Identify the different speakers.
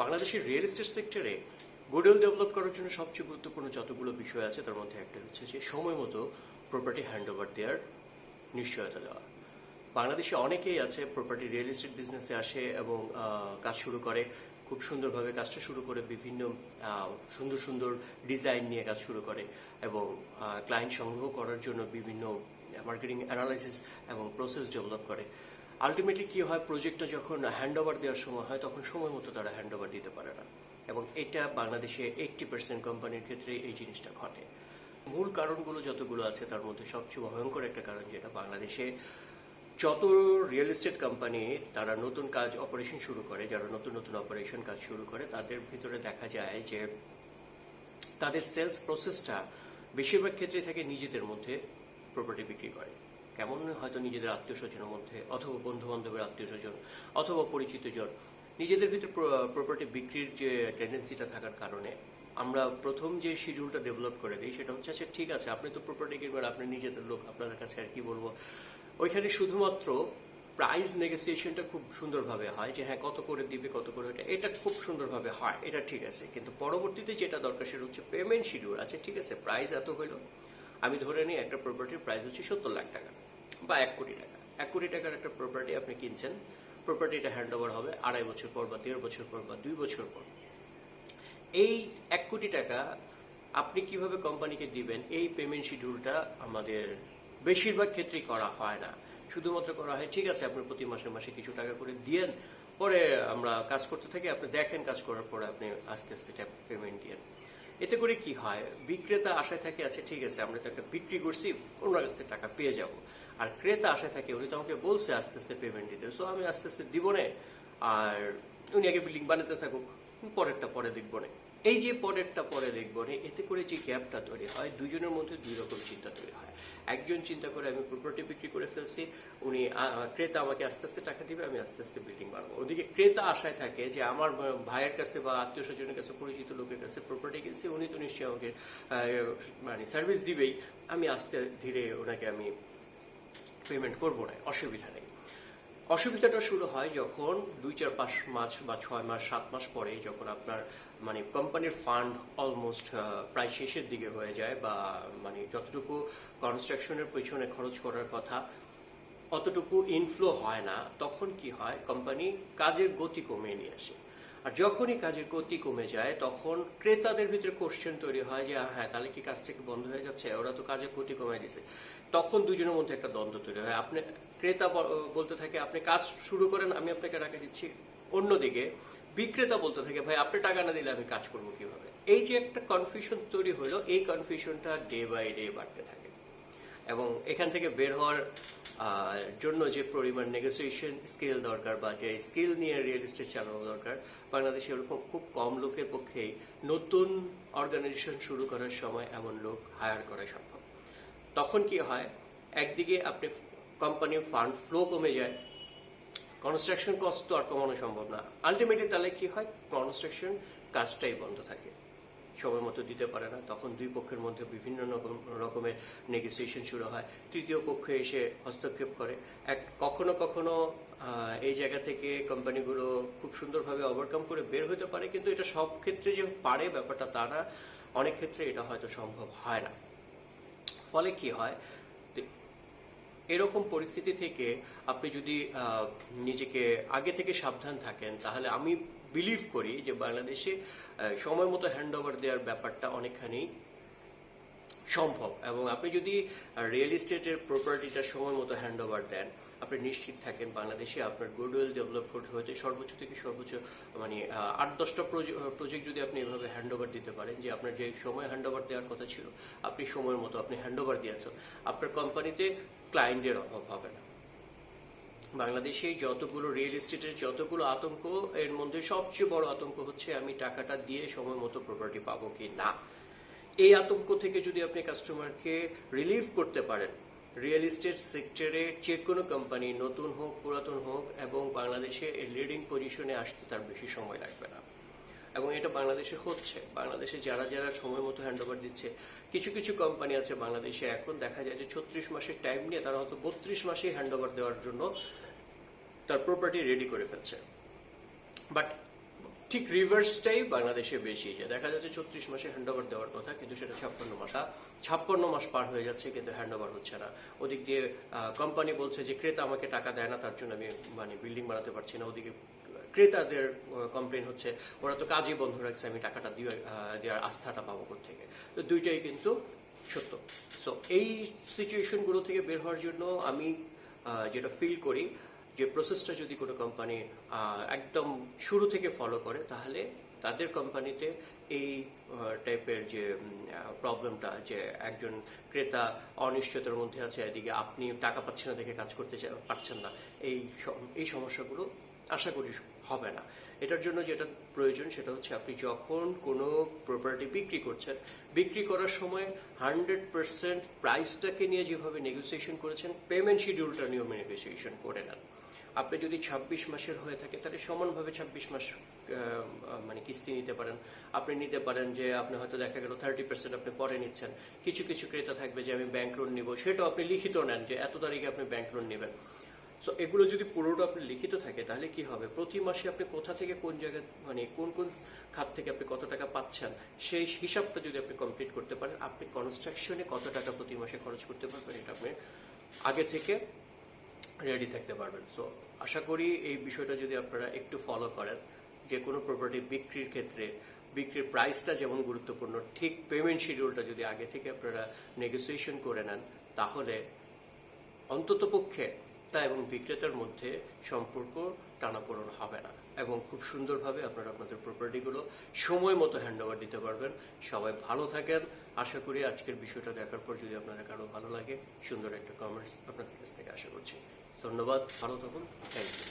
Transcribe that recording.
Speaker 1: বাংলাদেশের real estate সেক্টরে goodwill develop করার জন্য সবচেয়ে গুরুত্বপূর্ণ যতগুলো বিষয় আছে, তার মধ্যে একটা হচ্ছে যে সময় মতো প্রপার্টি হ্যান্ড ওভার দেওয়ার নিশ্চয়তা দেওয়া। বাংলাদেশে অনেকেই আছে প্রপার্টি রিয়েল এস্টেট বিজনেসে আসে এবং কাজ শুরু করে, খুব সুন্দরভাবে কাজটা শুরু করে, বিভিন্ন সুন্দর সুন্দর ডিজাইন নিয়ে কাজ শুরু করে এবং ক্লায়েন্ট সংগ্রহ করার জন্য বিভিন্ন মার্কেটিং অ্যানালাইসিস এবং প্রসেস ডেভেলপ করে। আলটিমেটলি কি হয় প্রজেক্টটা যখন হ্যান্ড ওভার দেওয়ার সময় হয়, তখন সময় মতো তারা হ্যান্ড ওভার দিতে পারে না। এবং এটা বাংলাদেশে এইটটি পার্সেন্ট কোম্পানির ক্ষেত্রে এই জিনিসটা ঘটে। মূল কারণগুলো যতগুলো আছে, তার মধ্যে সবচেয়ে ভয়ঙ্কর একটা কারণ যেটা বাংলাদেশে যত রিয়েল এস্টেট কোম্পানি তারা নতুন কাজ অপারেশন শুরু করে, যারা নতুন নতুন অপারেশন কাজ শুরু করে, তাদের ভিতরে দেখা যায় যে তাদের সেলস প্রসেসটা বেশিরভাগ ক্ষেত্রে থাকে নিজেদের মধ্যে প্রপার্টি বিক্রি করে। কেমন? হয়তো নিজেদের আত্মীয় স্বজনের মধ্যে, অথবা বন্ধু বান্ধবের আত্মীয় স্বজন অথবা পরিচিত জন নিজেদের ভিতরে প্রপার্টি বিক্রির যে টেন্ডেন্সিটা থাকার কারণে আমরা প্রথম যে শিডিউলটা ডেভেলপ করে দিই, সেটা হচ্ছে আচ্ছা ঠিক আছে, আপনি তো প্রপার্টি কিনবেন আপনি নিজেদের লোক, আপনাদের কাছে আর কি বলব? ওইখানে শুধুমাত্র প্রাইস নেগোসিয়েশনটা খুব সুন্দরভাবে হয়, যে হ্যাঁ কত করে দিবে, কত করে এটা এটা খুব সুন্দরভাবে হয়, এটা ঠিক আছে। কিন্তু পরবর্তীতে যেটা দরকার, সেটা হচ্ছে পেমেন্ট শিডিউল আছে ঠিক আছে প্রাইস এত হইল, আমি ধরে নিই একটা প্রপার্টির প্রাইস হচ্ছে সত্তর লাখ টাকা। বা এক কোটি টাকা। এক কোটি টাকার একটা প্রপার্টি আপনি কিনছেন প্রপার্টিটা হ্যান্ড ওভার হবে আড়াই বছর পর বা দেড় বছর পর বা দুই বছর পর। এই এক কোটি টাকা আপনি কীভাবে কোম্পানিকে দিবেন, এই পেমেন্ট শিডিউলটা আমাদের বেশিরভাগ ক্ষেত্রেই করা হয় না। শুধুমাত্র করা হয়, ঠিক আছে, আপনি প্রতি মাসে মাসে কিছু টাকা করে দিয়েন, পরে আমরা কাজ করতে থাকি, আপনি দেখেন কাজ করার পরে আপনি আস্তে আস্তে পেমেন্ট দিয়েন। এতে করে কি হয়? বিক্রেতা আশায় থাকে আছে ঠিক আছে, আমরা তো একটা বিক্রি করছি, ওনার থেকে টাকা পেয়ে যাব। আর ক্রেতা আশায় থাকে, উনি তো আমাকে বলছে আস্তে আস্তে পেমেন্ট দিতে। সো আমি আস্তে আস্তে দিব না, আর উনি আগে বিল্ডিং বানাতে থাকুক, পরেরটা পরে দেখব না। এই যে পরেরটা পরে দেখব না এতে করে যে গ্যাপটা তৈরি হয় দুজনের মধ্যে দুই রকম চিন্তা তৈরি হয়। একজন চিন্তা করে আমি প্রপার্টি বিক্রি করে ফেলছি, উনি ক্রেতা আমাকে আস্তে আস্তে টাকা দিবে, আমি আস্তে আস্তে বিল্ডিং বানাবো ওদিকে ক্রেতা আশায় থাকে যে আমার ভাইয়ের কাছে বা আত্মীয় স্বজনের কাছে, পরিচিত লোকের কাছে প্রপার্টি কিনছি, উনি তো নিশ্চয়ই আমাকে মানে সার্ভিস দিবেই, আমি আস্তে ধীরে ওনাকে আমি পেমেন্ট করব না, অসুবিধা নেই। অসুবিধাটা শুরু হয় যখন দুই চার পাঁচ মাস বা ছয় মাস, সাত মাস পরে যখন আপনার মানে কোম্পানির ফান্ড অলমোস্ট প্রায় শেষের দিকে হয়ে যায় বা মানে যতটুকু কনস্ট্রাকশনের পেছনে খরচ করার কথা, অতটুকু ইনফ্লো হয় না, তখন কি হয়? কোম্পানি কাজের গতি কমিয়ে নিয়ে আসে। আর যখনই কাজের গতি কমে যায়, তখন ক্রেতাদের ভিতরে কোশ্চেন তৈরি হয় যে হ্যাঁ তাহলে কি কাজটা কি বন্ধ হয়ে যাচ্ছে? ওরা তো কাজের গতি কমে দিছে। তখন দুজনের মধ্যে একটা দ্বন্দ্ব তৈরি হয়। আপনি, ক্রেতা বলতে থাকে, আপনি কাজ শুরু করেন, আমি আপনাকে টাকা দিচ্ছি। অন্যদিকে বিক্রেতা বলতে থাকে, ভাই, আপনি টাকা না দিলে আমি কাজ করব কীভাবে? এই যে একটা কনফিউশন তৈরি হলো, এই কনফিউশনটা ডে বাই ডে বাড়তে থাকে। এবং এখান থেকে বের হওয়ার জন্য যে পরিমাণ নেগোসিয়েশন স্কিল দরকার বা যে স্কিল নিয়ে রিয়েল এস্টেট চালানো দরকার, বাংলাদেশে ওরকম খুব কম লোকের পক্ষেই নতুন অর্গানাইজেশন শুরু করার সময় এমন লোক হায়ার করা সম্ভব। তখন কি হয়? একদিকে আপনি কোম্পানির ফান্ড ফ্লো কমে যায় কনস্ট্রাকশন কস্ট তো আর কমানো সম্ভব না। আলটিমেটলি তাহলে কি হয়? কনস্ট্রাকশন কাজটাই বন্ধ থাকে। সময় মতো দিতে পারে না। তখন দুই পক্ষের মধ্যে বিভিন্ন রকম- রকমের নেগোসিয়েশন শুরু হয়। তৃতীয় পক্ষ এসে হস্তক্ষেপ করে। এক কখনো কখনো এই জায়গা থেকে কোম্পানিগুলো খুব সুন্দরভাবে ওভারকাম করে বের হতে পারে। কিন্তু এটা সব ক্ষেত্রে যে পারে ব্যাপারটা তা না। অনেক ক্ষেত্রে এটা হয়তো সম্ভব হয় না। ফলে কি হয়? এরকম পরিস্থিতি থেকে আপনি যদি নিজেকে আগে থেকে সাবধান থাকেন, তাহলে আমি বিলিভ করি যে বাংলাদেশে সময় মতো হ্যান্ড ওভার দেওয়ার ব্যাপারটা অনেকখানি সম্ভব। এবং আপনি যদি রিয়েল এস্টেটের প্রপার্টিটা সময় মতো হ্যান্ড ওভার দেন, আপনি নিশ্চিত থাকেন বাংলাদেশে আপনার গুডউইল ডেভেলপ হতে সর্বোচ্চ থেকে সর্বোচ্চ মানে আট, দশটা প্রজেক্ট যদি আপনি এভাবে হ্যান্ড ওভার দিতে পারেন, যে আপনার যে সময় হ্যান্ড ওভার দেওয়ার কথা ছিল, আপনি সময়ের মতো আপনি হ্যান্ড ওভার দিয়েছেন আপনার কোম্পানিতে ক্লায়েন্টের অভাব হবে না। বাংলাদেশে যতগুলো রিয়েল এস্টেটের যতগুলো আতঙ্ক, এর মধ্যে সবচেয়ে বড় আতঙ্ক হচ্ছে, আমি টাকাটা দিয়ে সময় মতো প্রপার্টি পাবো কি না? এই আতঙ্ক থেকে যদি আপনি কাস্টমারকে রিলিভ করতে পারেন রিয়েল এস্টেট সেক্টরে যে কোনো কোম্পানি নতুন হোক, পুরাতন হোক, এবং বাংলাদেশে এর লিডিং পজিশনে আসতে তার বেশি সময় লাগবে না। এবং এটা বাংলাদেশে হচ্ছে। বাংলাদেশে যারা যারা সময় মতো হ্যান্ড ওভার দিচ্ছে, কিছু কিছু কোম্পানি আছে বাংলাদেশে এখন দেখা যায় যে ছত্রিশ মাসের টাইম নিয়ে তারা হয়তো বত্রিশ মাসেই হ্যান্ড ওভার দেওয়ার জন্য তার প্রপার্টি রেডি করে ফেলছে। বাট ঠিক রিভার্সটাই বাংলাদেশে বেশি। যে দেখা যাচ্ছে ছত্রিশ মাসে হ্যান্ড ওভার দেওয়ার কথা, কিন্তু সেটা ছাপ্পান্ন মাস। ছাপ্পান্ন মাস পার হয়ে যাচ্ছে, কিন্তু হ্যান্ড ওভার হচ্ছে না। ওদিক দিয়ে কোম্পানি বলছে যে ক্রেতা আমাকে টাকা দেয় না, তার জন্য আমি মানে বিল্ডিং বানাতে পারছি না। ওদিকে ক্রেতাদের কমপ্লেন হচ্ছে, ওরা তো কাজই বন্ধ রাখছে, আমি টাকাটা দিয়ে দেওয়ার আস্থাটা পাবো থেকে তো দুইটাই কিন্তু সত্য। সো এই সিচুয়েশনগুলো থেকে বের হওয়ার জন্য আমি যেটা ফিল করি যে প্রসেসটা যদি কোনো কোম্পানি একদম শুরু থেকে ফলো করে, তাহলে তাদের কোম্পানিতে এই টাইপের যে প্রবলেমটা যে একজন ক্রেতা অনিশ্চয়তার মধ্যে আছে, এদিকে আপনি টাকা পাচ্ছেন না দেখে কাজ করতে পারছেন না, এই এই সমস্যাগুলো আশা করি হবে না। এটার জন্য যেটা প্রয়োজন সেটা হচ্ছে আপনি যখন কোনো প্রপার্টি বিক্রি করছেন, বিক্রি করার সময় হান্ড্রেড পার্সেন্ট প্রাইসটাকে নিয়ে যেভাবে নেগোসিয়েশন করেছেন পেমেন্ট শিডিউলটা নিয়মে নেগোসিয়েশন করে নেন। আপনি যদি ২৬ মাসের হয়ে থাকে, তাহলে সমানভাবে ২৬ মাস মানে কিস্তি নিতে পারেন। আপনি নিতে পারেন যে আপনি হয়তো দেখা গেল থার্টি পার্সেন্ট আপনি পরে নিচ্ছেন। কিছু কিছু ক্রেতা থাকবে যে আমি ব্যাংক লোন নিব। সেটাও আপনি লিখিত নেন যে এত তারিখে আপনি ব্যাংক লোন নেবেন। সো এগুলো যদি পুরোটা আপনি লিখিত থাকে, তাহলে কি হবে? প্রতি মাসে আপনি কোথা থেকে কোন জায়গায় মানে কোন কোন খাত থেকে আপনি কত টাকা পাচ্ছেন, সেই হিসাবটা যদি আপনি কমপ্লিট করতে পারেন, আপনি কনস্ট্রাকশনে কত টাকা প্রতি মাসে খরচ করতে পারবেন, এটা আপনি আগে থেকে রেডি থাকতে পারবেন। সো আশা করি এই বিষয়টা যদি আপনারা একটু ফলো করেন, যে কোনো প্রপার্টি বিক্রির ক্ষেত্রে, বিক্রির প্রাইসটা যেমন গুরুত্বপূর্ণ, ঠিক পেমেন্ট শিডিউলটা যদি আগে থেকে আপনারা নেগোসিয়েশন করে নেন, তাহলে অন্ততপক্ষে তা এবং বিক্রেতার মধ্যে সম্পর্ক টানাপোড়ন হবে না এবং খুব সুন্দরভাবে আপনারা আপনাদের প্রপার্টিগুলো সময় মতো হ্যান্ড ওভার দিতে পারবেন। সবাই ভালো থাকেন। আশা করি আজকের বিষয়টা দেখার পর যদি আপনাদের কারও ভালো লাগে, সুন্দর একটা কমেন্টস আপনাদের কাছ থেকে আশা করছি। ধন্যবাদ ভালো থাকুন থ্যাংক ইউ